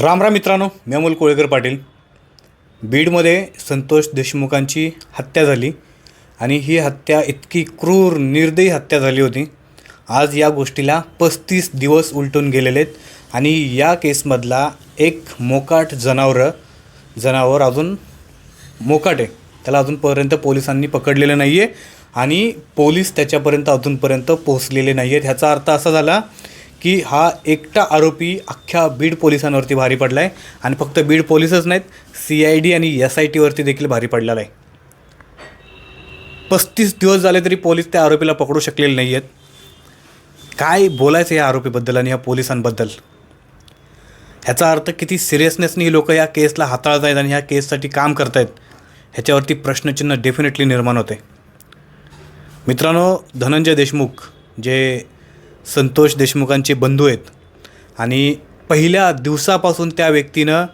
रामराम मित्रांनो मी अमोल कोळेकर पाटील. बीडमध्ये संतोष देशमुखांची हत्या झाली आणि ही हत्या इतकी क्रूर निर्दयी हत्या झाली होती. आज या गोष्टीला पस्तीस दिवस उलटून गेलेले आहेत आणि या केसमधला एक मोकाट जनावरं जनावर अजून मोकाट आहे. त्याला अजूनपर्यंत पोलिसांनी पकडलेलं नाही आहे आणि पोलीस त्याच्यापर्यंत अजूनपर्यंत पोहोचलेले नाही आहेत ह्याचा अर्थ असा झाला की हा एकटा आरोपी अख्ख्या बीड पोलिसांवरती भारी पडला आहे आणि फक्त बीड पोलीसच नाहीत सी आय डी आणि एस आय टीवरती देखील भारी पडलेला आहे. पस्तीस दिवस झाले तरी पोलीस त्या आरोपीला पकडू शकलेले नाही आहेत काय बोलायचं या आरोपीबद्दल आणि या पोलिसांबद्दल? ह्याचा अर्थ किती सिरियसनेसने ही लोक या केसला हाताळत आहेत आणि ह्या केससाठी काम करत आहेत ह्याच्यावरती प्रश्नचिन्ह डेफिनेटली निर्माण होते मित्रांनो धनंजय देशमुख जे संतोष देशमुखांचे बंधू आहेत. आणि पहिल्या दिवसापासून त्या व्यक्तीनं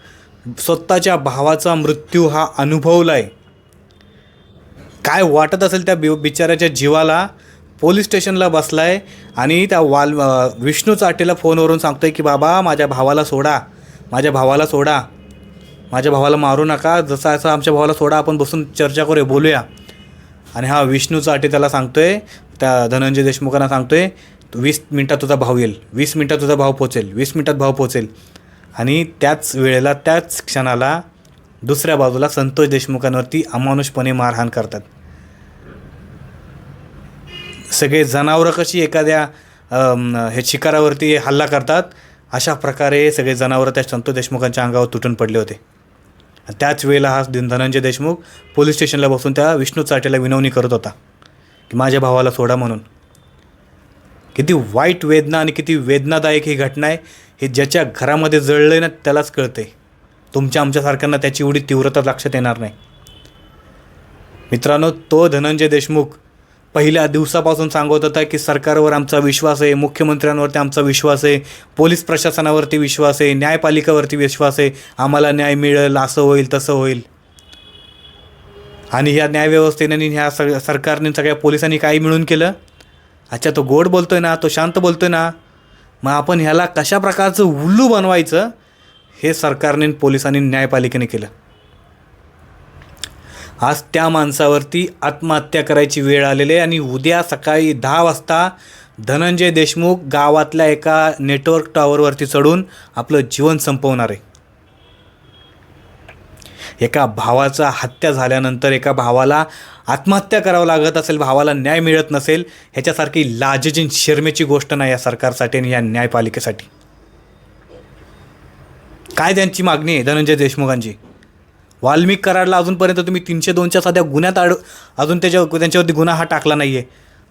स्वतःच्या भावाचा मृत्यू हा अनुभवला आहे काय वाटत असेल त्या बि बिचाऱ्याच्या जीवाला? पोलीस स्टेशनला बसला आहे आणि त्या वाल विष्णू चाटेला फोनवरून सांगतो आहे की बाबा माझ्या भावाला सोडा. माझ्या भावाला सोडा. माझ्या भावाला मारू नका. जसा असं आमच्या भावाला सोडा आपण बसून चर्चा करूया बोलूया. आणि हा विष्णू चाटे त्याला सांगतो आहे त्या धनंजय देशमुखांना सांगतो आहे वीस मिनटात तुझा भाव येईल वीस मिनटात तुझा भाव पोचेल वीस मिनटात भाव पोचेल. आणि त्याच वेळेला त्याच क्षणाला दुसऱ्या बाजूला संतोष देशमुखांवरती अमानुषपणे मारहाण करतात. सगळे जनावरं कशी एखाद्या हे शिकारावरती हल्ला करतात अशा प्रकारे सगळे जनावरं त्या संतोष देशमुखांच्या अंगावर तुटून पडले होते. त्याच वेळेला हा धनंजय देशमुख पोलीस स्टेशनला बसून त्या विष्णू चाटेला विनवणी करत होता की माझ्या भावाला सोडा म्हणून. किती वाईट वेदना आणि किती वेदनादायक ही घटना आहे हे ज्याच्या घरामध्ये जळलं आहे ना त्यालाच कळते तुमच्या आमच्यासारख्यांना त्याची एवढी तीव्रता लक्षात येणार नाही. मित्रांनो तो धनंजय देशमुख पहिल्या दिवसापासून सांगत होता की सरकारवर आमचा विश्वास आहे मुख्यमंत्र्यांवरती आमचा विश्वास आहे पोलीस प्रशासनावरती विश्वास आहे न्यायपालिकावरती विश्वास आहे आम्हाला न्याय मिळेल असं होईल तसं होईल. आणि ह्या न्यायव्यवस्थेने ह्या सग सरकारने सगळ्या पोलिसांनी काही मिळून केलं अच्छा तो गोड बोलतो आहे ना तो शांत बोलतो आहे ना मग आपण ह्याला कशा प्रकारचं उल्लू बनवायचं हे सरकारने पोलिसांनी न्यायपालिकेने केलं. आज त्या माणसावरती आत्महत्या करायची वेळ आलेली आहे आणि उद्या सकाळी दहा वाजता धनंजय देशमुख गावातल्या एका नेटवर्क टॉवरवरती चढून आपलं जीवन संपवणार आहे. एका भावाचा हत्या झाल्यानंतर एका भावाला आत्महत्या करावं लागत असेल भावाला न्याय मिळत नसेल ह्याच्यासारखी लाजजीन शर्मेची गोष्ट नाही या सरकारसाठी आणि या न्यायपालिकेसाठी. काय त्यांची मागणी आहे धनंजय देशमुखांची? वाल्मिक कराडला अजूनपर्यंत तुम्ही तीनशे दोनच्या साध्या गुन्ह्यात आड अजून त्याच्या त्यांच्यावरती गुन्हा हा टाकला नाही आहे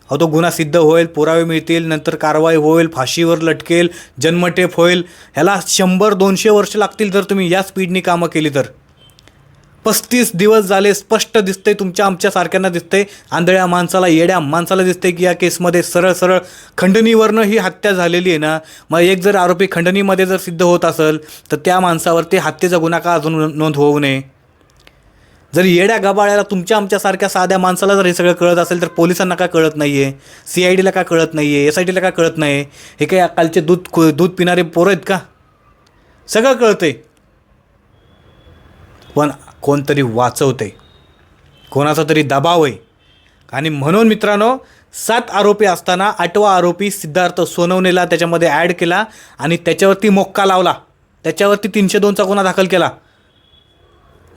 अहो तो गुन्हा सिद्ध होईल पुरावे मिळतील नंतर कारवाई होईल फाशीवर लटकेल जन्मटेप होईल. ह्याला शंभर दोनशे वर्ष लागतील जर तुम्ही या स्पीडनी कामं केली तर. पस्तीस दिवस झाले स्पष्ट दिसतंय तुमच्या आमच्या सारख्यांना दिसतंय. आंधळ्या माणसाला येड्या माणसाला दिसतंय की या केसमध्ये सरळ सरळ खंडणीवरनं ही हत्या झालेली आहे ना. मग एक जर आरोपी खंडणीमध्ये जर सिद्ध होत असेल तर त्या माणसावरती हत्येचा गुन्हा का अजून नोंद होऊ नये. जर येड्या गबाळ्याला तुमच्या आमच्यासारख्या साध्या माणसाला जर हे सगळं कळत असेल तर पोलिसांना का कळत नाही आहे सी आय डीला का कळत नाही आहे एस आय टीला का कळत नाही हे काही कालचे दूध खु- दूध पिणारे पोरं आहेत का? सगळं कळतं आहे पण कोणतरी वाचवते. कोणाचा तरी दबाव आहे. आणि म्हणून मित्रांनो सात आरोपी असताना आठवा आरोपी सिद्धार्थ सोनवणेला त्याच्यामध्ये ॲड केला आणि त्याच्यावरती मोक्का लावला. त्याच्यावरती तीनशे दोनचा गुन्हा दाखल केला.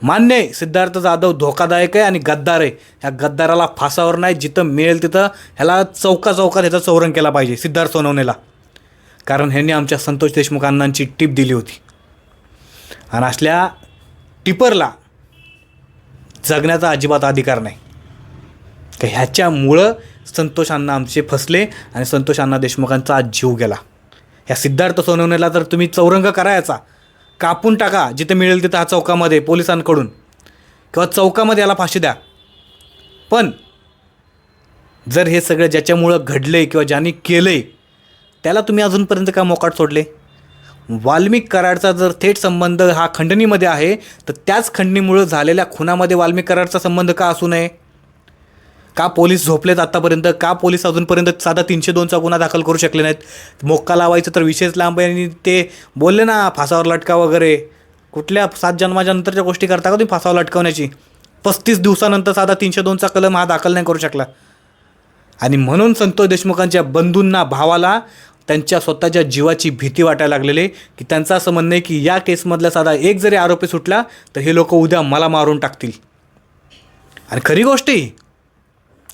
मान्य आहे सिद्धार्थ जाधव धोकादायक आहे आणि गद्दार आहे. ह्या गद्दाराला फासावर नाही जिथं मिळेल तिथं ह्याला चौका चौकात ह्याचा चौरंग केला पाहिजे सिद्धार्थ सोनवणेला. कारण ह्यांनी आमच्या संतोष देशमुख अण्णांची टीप दिली होती. आणि असल्या टिपरला जगण्याचा अजिबात अधिकार नाही. का ह्याच्यामुळं संतोष अण्णा आमचे फसले आणि संतोष अण्णा देशमुखांचा आज जीव गेला. ह्या सिद्धार्थ सोनवणेला तर तुम्ही चौरंग करायचा कापून टाका जिथे मिळेल तिथं हा चौकामध्ये पोलिसांकडून. किंवा चौकामध्ये याला फाशी द्या. पण जर हे सगळं ज्याच्यामुळं घडलं आहे किंवा ज्याने केलं आहे त्याला तुम्ही अजूनपर्यंत का मोकाट सोडले? वाल्मिक कराडचा जर थेट संबंध हा खंडणीमध्ये आहे तर त्याच खंडणीमुळं झालेल्या खुनामध्ये वाल्मिक कराडचा संबंध का असू नये? का पोलीस झोपलेत आत्तापर्यंत का पोलीस अजूनपर्यंत साधा तीनशे दोनचा गुन्हा दाखल करू शकले नाहीत? मोक्का लावायचं तर विशेष लांब आहे आणि ते बोलले ना फासावर लटका वगैरे. कुठल्या सात जन्माच्या नंतरच्या गोष्टी करता का तुम्ही फासावर लटकवण्याची? पस्तीस दिवसानंतर साधा तीनशे दोनचा कलम हा दाखल नाही करू शकला. आणि म्हणून संतोष देशमुखांच्या बंधूंना भावाला त्यांच्या स्वतःच्या जीवाची भीती वाटायला लागलेली की त्यांचं असं म्हणणं आहे की या केसमधला साधा एक जरी आरोपी सुटला तर हे लोक उद्या मला मारून टाकतील. आणि खरी गोष्ट आहे ही.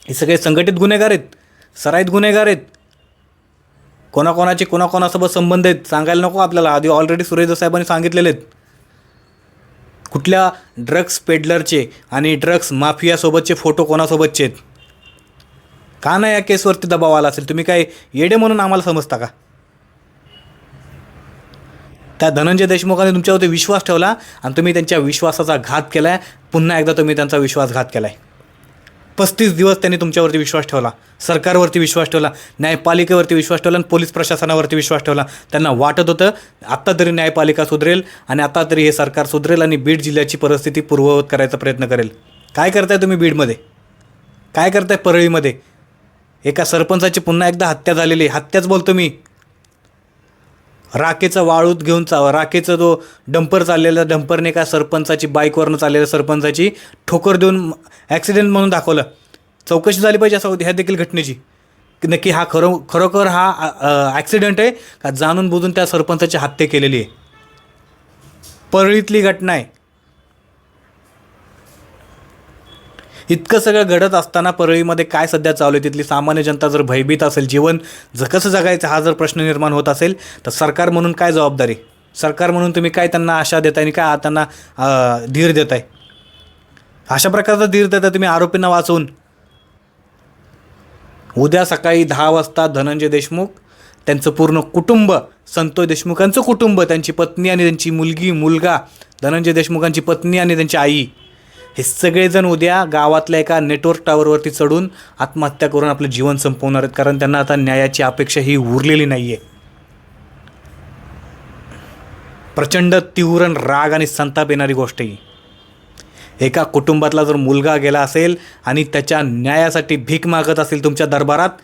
हे सगळे संघटित गुन्हेगार आहेत सराईत गुन्हेगार आहेत. कोणाकोणाचे कोणाकोणासोबत संबंध आहेत सांगायला नको आपल्याला. आधी ऑलरेडी सुरेश साहेबांनी सांगितलेले आहेत. कुठल्या ड्रग्स पेडलरचे आणि ड्रग्स माफियासोबतचे फोटो कोणासोबतचे आहेत? का नाही या केसवरती दबाव आला असेल? तुम्ही काय येडे म्हणून आम्हाला समजता का? त्या धनंजय देशमुखांनी तुमच्यावरती विश्वास ठेवला आणि तुम्ही त्यांच्या विश्वासाचा घात केला आहे पुन्हा एकदा तुम्ही त्यांचा विश्वासघात केला आहे पस्तीस दिवस त्यांनी तुमच्यावरती विश्वास ठेवला. सरकारवरती विश्वास ठेवला. न्यायपालिकेवरती विश्वास ठेवला आणि पोलीस प्रशासनावरती विश्वास ठेवला. त्यांना वाटत होतं आत्ता तरी न्यायपालिका सुधरेल आणि आता तरी हे सरकार सुधरेल आणि बीड जिल्ह्याची परिस्थिती पूर्ववत करायचा प्रयत्न करेल. काय करताय तुम्ही बीडमध्ये? काय करताय परळीमध्ये? एका सरपंचाची पुन्हा एकदा हत्या झालेली आहे. हत्याच बोलतो मी. राखेचं वाळूत घेऊन चा राखेचं जो डंपर चाललेला डंपरने का सरपंचाची बाईकवरनं चाललेल्या सरपंचाची ठोकर देऊन ॲक्सिडेंट म्हणून दाखवलं. चौकशी झाली पाहिजे असं ह्या देखील घटनेची. की नक्की हा खरो खरोखर हा ॲक्सिडेंट आहे का जाणून बुजून त्या सरपंचाची हत्या केलेली आहे. परळीतली घटना आहे. इतकं सगळं घडत असताना परळीमध्ये काय सध्या चालू आहे? तिथली सामान्य जनता जर भयभीत असेल जीवन ज कसं जगायचं हा जर प्रश्न निर्माण होत असेल तर सरकार म्हणून काय जबाबदारी? सरकार म्हणून तुम्ही काय त्यांना आशा देताय आणि काय त्यांना धीर देताय? अशा प्रकारचा धीर देताय तुम्ही आरोपींना वाचवून? उद्या सकाळी दहा वाजता धनंजय देशमुख त्यांचं पूर्ण कुटुंब संतोष देशमुखांचं कुटुंब त्यांची पत्नी आणि त्यांची मुलगी मुलगा धनंजय देशमुखांची पत्नी आणि त्यांची आई हे सगळेजण उद्या गावातल्या एका नेटवर्क टावरवरती चढून आत्महत्या करून आपलं जीवन संपवणार आहेत. कारण त्यांना आता न्यायाची अपेक्षा ही उरलेली नाही आहे प्रचंड तीव्र राग आणि संताप येणारी गोष्ट ही. एका कुटुंबातला जर मुलगा गेला असेल आणि त्याच्या न्यायासाठी भीक मागत असेल तुमच्या दरबारात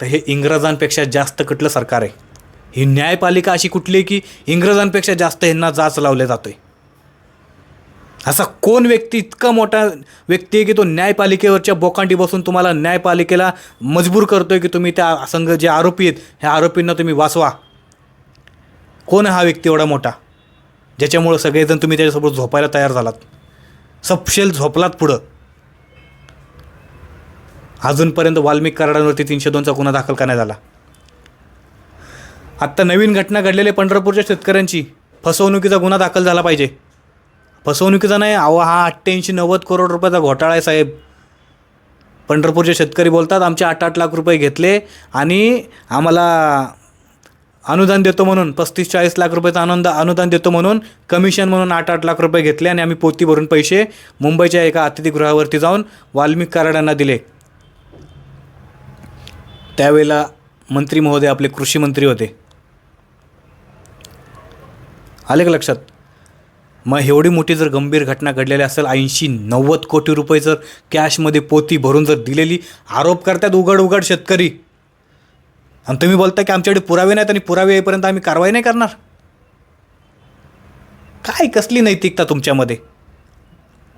तर हे इंग्रजांपेक्षा जास्त कुठलं सरकार आहे. ही न्यायपालिका अशी कुठली आहे की इंग्रजांपेक्षा जास्त ह्यांना जाच लावले जातोय. असा कोण व्यक्ती इतका मोठा व्यक्ती आहे की तो न्यायपालिकेवरच्या बोकांडी बसून तुम्हाला न्यायपालिकेला मजबूर करतो आहे की तुम्ही त्या संघ जे आरोपी आहेत ह्या आरोपींना तुम्ही वाचवा. कोण हा व्यक्ती एवढा मोठा? ज्याच्यामुळं सगळेजण तुम्ही त्याच्यासोबत झोपायला तयार झालात. सपशेल झोपलात पुढं. अजूनपर्यंत वाल्मिक कराडांवरती तीनशे दोनचा गुन्हा दाखल करण्यात आला आत्ता नवीन घटना घडलेली पंढरपूरच्या शेतकऱ्यांची फसवणुकीचा गुन्हा दाखल झाला पाहिजे. फसवणुकीचा नाही अहो हा अठ्ठ्याऐंशी नव्वद करोड रुपयाचा घोटाळा आहे साहेब. पंढरपूरचे शेतकरी बोलतात आमचे आठ आठ लाख रुपये घेतले आणि आम्हाला अनुदान देतो म्हणून पस्तीस चाळीस लाख रुपयाचं आनंद अनुदान देतो म्हणून कमिशन म्हणून आठ आठ लाख रुपये घेतले आणि आम्ही पोती भरून पैसे मुंबईच्या एका अतिथीगृहावरती जाऊन वाल्मिक कराडांना दिले. त्यावेळेला मंत्री महोदय आपले कृषी मंत्री होते. आले का लक्षात? मग एवढी मोठी जर गंभीर घटना घडलेली असेल ऐंशी नव्वद कोटी रुपये जर कॅशमध्ये पोती भरून जर दिलेली आरोप करतात उघड उघड शेतकरी. आणि तुम्ही बोलता की आमच्याकडे पुरावे नाहीत आणि पुरावे येईपर्यंत आम्ही कारवाई नाही करणार. काय कसली नैतिकता तुमच्यामध्ये?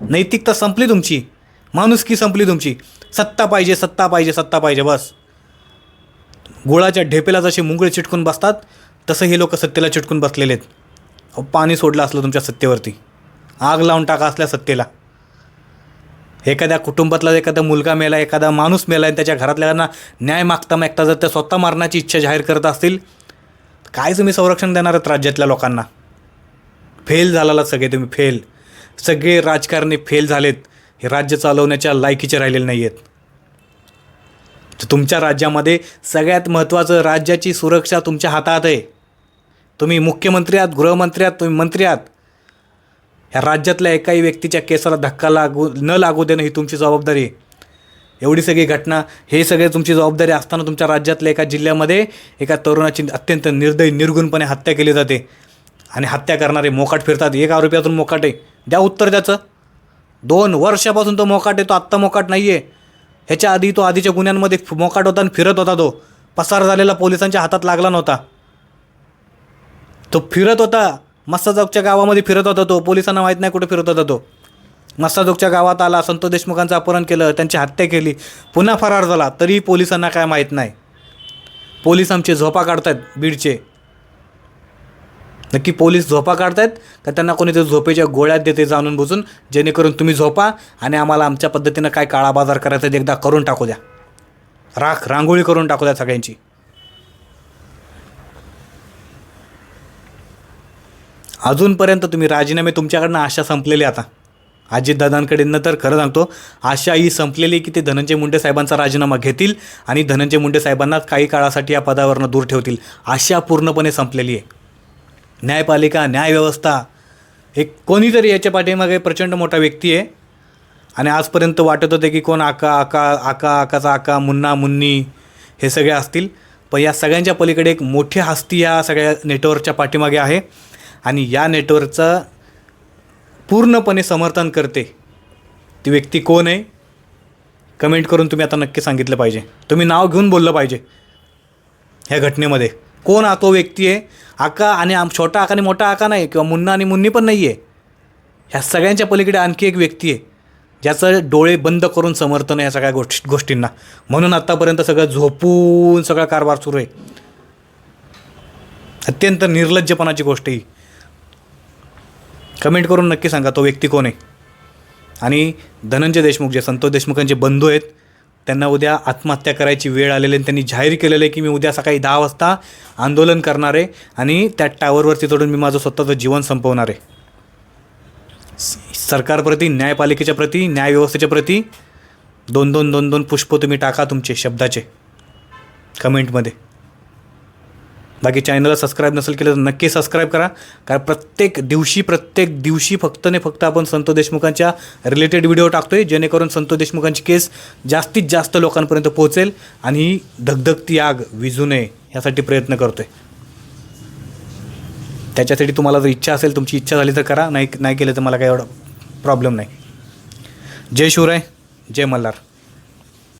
नैतिकता संपली तुमची. माणुसकी संपली तुमची. सत्ता पाहिजे सत्ता पाहिजे सत्ता पाहिजे बस. गुळाच्या ढेपेला जसे मुंगळे चिटकून बसतात तसं हे लोक सत्तेला चिटकून बसलेले आहेत. पाणी सोडलं असलं तुमच्या सत्तेवरती. आग लावून टाका असल्या सत्तेला. एखाद्या कुटुंबातला एखादा मुलगा मेला एखादा माणूस मेला आणि त्याच्या घरातल्यांना न्याय मागता मागता जर त्या स्वतः मारण्याची इच्छा जाहीर करत असतील काय तुम्ही संरक्षण देणार आहेत राज्यातल्या लोकांना? फेल झालेला सगळे तुम्ही फेल. सगळे राजकारणी फेल झालेत. हे राज्य चालवण्याच्या लायकीचे राहिलेले नाही आहेत तर तुमच्या राज्यामध्ये सगळ्यात महत्त्वाचं राज्याची सुरक्षा तुमच्या हातात आहे. तुम्ही मुख्यमंत्री आहात गृहमंत्री आहात तुम्ही मंत्री आहात ह्या राज्यातल्या एकाही व्यक्तीच्या केसाला धक्का लागू न लागू देणं ही तुमची जबाबदारी आहे. एवढी सगळी घटना हे सगळे तुमची जबाबदारी असताना तुमच्या राज्यातल्या एका जिल्ह्यामध्ये एका तरुणाची अत्यंत निर्दयी निर्गुणपणे हत्या केली जाते. आणि हत्या करणारे मोकाट फिरतात. एक आरोपी अजून मोकाट आहे. द्या उत्तर त्याचं. दोन वर्षापासून तो मोकाट आहे. तो आत्ता मोकाट नाही आहे ह्याच्या आधी तो आधीच्या गुन्ह्यांमध्ये मोकाट होता आणि फिरत होता तो. पसार झालेला पोलिसांच्या हातात लागला नव्हता. तो फिरत होता. मस्ताजोगच्या गावामध्ये फिरत होता तो. पोलिसांना माहीत नाही कुठे फिरत होता तो. मस्ताजोगच्या गावात आला. संतोष देशमुखांचं अपहरण केलं. त्यांची हत्या केली. पुन्हा फरार झाला. तरीही पोलिसांना काय माहीत नाही. पोलीस आमचे झोपा काढतायत बीडचे. नक्की पोलीस झोपा काढतायत का त्यांना कोणी ते झोपेच्या गोळ्यात देते जाणून बुजून? जेणेकरून तुम्ही झोपा आणि आम्हाला आमच्या पद्धतीनं काय काळा बाजार करायचा एकदा करून टाकू द्या. राख रांगोळी करून टाकू द्या सगळ्यांची. अजूनपर्यंत तुम्ही राजीनामे तुमच्याकडनं आशा संपलेली आता. अजितदादांकडनं तर खरं सांगतो आशा ही संपलेली की ते धनंजय मुंडे साहेबांचा राजीनामा घेतील आणि धनंजय मुंडे साहेबांना काही काळासाठी या पदावरनं दूर ठेवतील. आशा पूर्णपणे संपलेली आहे. न्यायपालिका न्यायव्यवस्था एक कोणीतरी याच्या पाठीमागे प्रचंड मोठा व्यक्ती आहे. आणि आजपर्यंत वाटत होते की कोण आका आका आका आकाचा आका मुन्ना मुन्नी हे सगळे असतील. पण या सगळ्यांच्या पलीकडे एक मोठी हस्ती या सगळ्या नेटवर्कच्या पाठीमागे आहे. आणि या नेटवर्कचं पूर्णपणे समर्थन करते ती व्यक्ती कोण आहे कमेंट करून तुम्ही आता नक्की सांगितलं पाहिजे. तुम्ही नाव घेऊन बोललं पाहिजे ह्या घटनेमध्ये. कोण हा तो व्यक्ती आहे? आका आणि आम छोटा आका आणि मोठा आका नाही किंवा मुन्ना आणि मुन्नी पण नाही आहे ह्या सगळ्यांच्या पलीकडे आणखी एक व्यक्ती आहे ज्याचं डोळे बंद करून समर्थन आहे या सगळ्या गोष्टी गोष्टींना. म्हणून आत्तापर्यंत सगळं झोपून सगळा कारभार सुरू आहे. अत्यंत निर्लज्जपणाची गोष्ट ही. कमेंट करून नक्की सांगा तो व्यक्ती कोण आहे? आणि धनंजय देशमुख जे संतोष देशमुखांचे बंधू आहेत त्यांना उद्या आत्महत्या करायची वेळ आलेली आहे. आणि त्यांनी जाहीर केलेलं आहे की मी उद्या सकाळी दहा वाजता आंदोलन करणार आहे आणि त्या टावरवरती चढून मी माझं स्वतःचं जीवन संपवणार आहे. सरकारप्रती न्यायपालिकेच्या प्रती न्यायव्यवस्थेच्या प्रती दोन दोन दोन दोन पुष्प तुम्ही टाका तुमचे शब्दाचे. कमेंटमध्ये. बाकी चॅनलला सबस्क्राईब नसेल केलं तर नक्की सबस्क्राईब करा. कारण प्रत्येक दिवशी प्रत्येक दिवशी फक्त ने फक्त आपण संतोष देशमुखांच्या रिलेटेड व्हिडिओ टाकतो आहे जेणेकरून संतोष देशमुखांची केस जास्तीत जास्त लोकांपर्यंत पोहोचेल आणि ही धगधगती आग विझू नये यासाठी प्रयत्न करतो आहे त्याच्यासाठी तुम्हाला जर इच्छा असेल तुमची इच्छा झाली तर करा. नाही नाही केलं तर मला काही एवढा प्रॉब्लेम नाही. जय शिवराय जय मल्हार.